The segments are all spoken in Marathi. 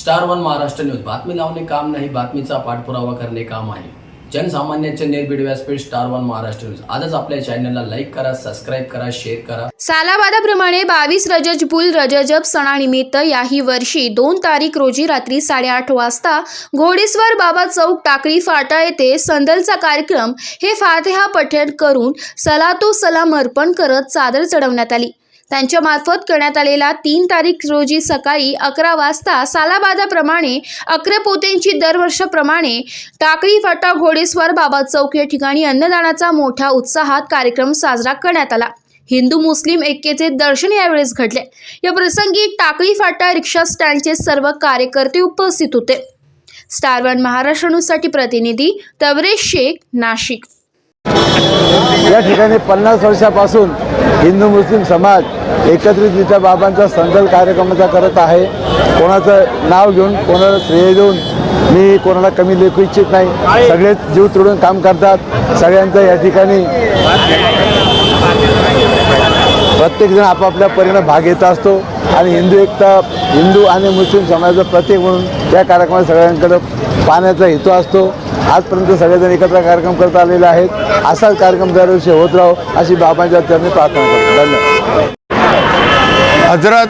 स्टार वन महाराष्ट्र न्यूज बातमी लावणे काम नाही बातमीचा पाठपुरावा करणे काम आहे. जनसामान्यांचे निर्भीड व्यासपीठ स्टार वन महाराष्ट्र न्यूज आजच आपल्या चॅनलला लाईक करा सबस्क्राईब करा शेअर करा. सालाबादाप्रमाणे बावीस रजज रजजबुल रजजब सणानिमित्त याही वर्षी दोन तारीख रोजी रात्री साडेआठ वाजता घोडेस्वर बाबा चौक टाकळी फाटा येथे संदलचा कार्यक्रम हे फातेहा पठण करून सलातो सलाम अर्पण करत चादर चढवण्यात आली. त्यांच्यामार्फत करण्यात आलेला तीन तारीख रोजी सकाळी अकरा वाजता सालाबादाप्रमाणे अक्रेपोतेंची दरवर्षाप्रमाणे टाकळी फाटा घोडेस्वार बाबा चौक या ठिकाणी अन्नदानाचा मोठ्या उत्साहात कार्यक्रम साजरा करण्यात आला. हिंदू मुस्लिम एकेचे दर्शन यावेळेस घडले. या प्रसंगी टाकळी फाटा रिक्षा स्टँडचे सर्व कार्यकर्ते उपस्थित होते. स्टार वन महाराष्ट्र न्यूजसाठी प्रतिनिधी तवरेश शेख नाशिक. या ठिकाणी पन्नास वर्षापासून हिंदू मुस्लिम समाज एकत्रितरित्या बाबांचा संदल कार्यक्रमाचा करत आहे. कोणाचं नाव घेऊन कोणाला श्रेय देऊन मी कोणाला कमी लेखू इच्छित नाही. सगळेच जीव तोडून काम करतात. सगळ्यांचा या ठिकाणी प्रत्येकजण आपापल्या परीनं भाग घेत असतो. आणि हिंदू एकता हिंदू आणि मुस्लिम समाजाचं प्रतीक म्हणून या कार्यक्रमात सगळ्यांकडे पाहण्याचा हेतू असतो. आजपर्यंत सगळेजण एकत्र कार्यक्रम करत आलेले आहेत. असाच कार्यक्रम दरवर्षी होत राहो अशी बाबांच्या चरणी प्रार्थना करतो. धन्यवाद. हजरत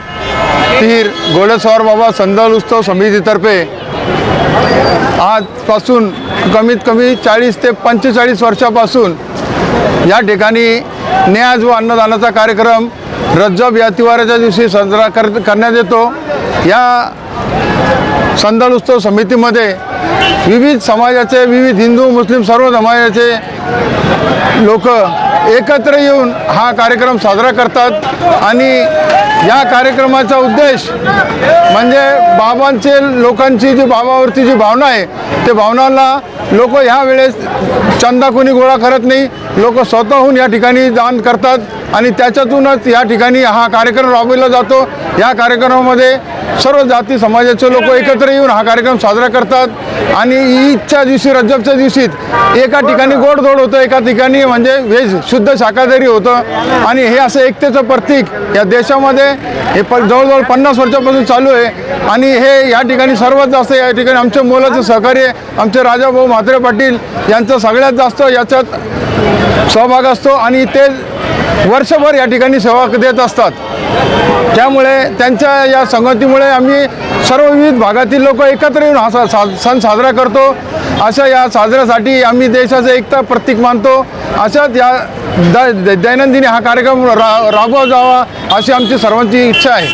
पीर घोडेस्वार बाबा संदल उत्सव समितीतर्फे आजपासून कमीत कमी चाळीस ते पंचेचाळीस वर्षापासून या ठिकाणी न्याज व अन्नदानाचा कार्यक्रम रज्जब या तिवाराच्या दिवशी साजरा कर करण्यात येतो. या संदल उत्सव समितीमध्ये विविध समाजाचे विविध हिंदू मुस्लिम सर्व समाजाचे लोक एकत्र येऊन हा कार्यक्रम साजरा करतात. आणि या कार्यक्रमाचा उद्देश म्हणजे बाबांचे लोकांची जी बाबावरती जी भावना आहे ते भावनांना लोक ह्या वेळेस चंदा कोणी गोळा करत नाही. लोक स्वतःहून या ठिकाणी दान करतात आणि त्याच्यातूनच या ठिकाणी हा कार्यक्रम राबविला जातो. या कार्यक्रमामध्ये सर्व जाती समाजाचे लोक एकत्र येऊन हा कार्यक्रम साजरा करतात. आणि ईदच्या दिवशी रजबच्या दिवशी एका ठिकाणी गोडधोड होतं एका ठिकाणी म्हणजे व्हेज शुद्ध शाकाहारी होतं. आणि हे असं एकतेचं प्रतीक या देशामध्ये हे प जवळजवळ पन्नास वर्षापासून चालू आहे. आणि हे या ठिकाणी सर्वात जास्त या ठिकाणी आमच्या मोलाचं सहकार्य आमचे राजाभाऊ म्हात्रे पाटील यांचं सगळ्यात जास्त याच्यात सहभाग असतो. आणि ते वर्षभर या ठिकाणी सेवा देत असतात. त्यामुळे त्यांच्या या संगतीमुळे आम्ही सर्व विविध भागातील लोक एकत्र येऊन हा सा सा सण साजरा करतो. अशा या साजऱ्यासाठी आम्ही देशाचं एकता प्रतीक मानतो. अशाच या द द- दैनंदिनी हा कार्यक्रम रा राबवा जावा अशी आमची सर्वांची इच्छा आहे.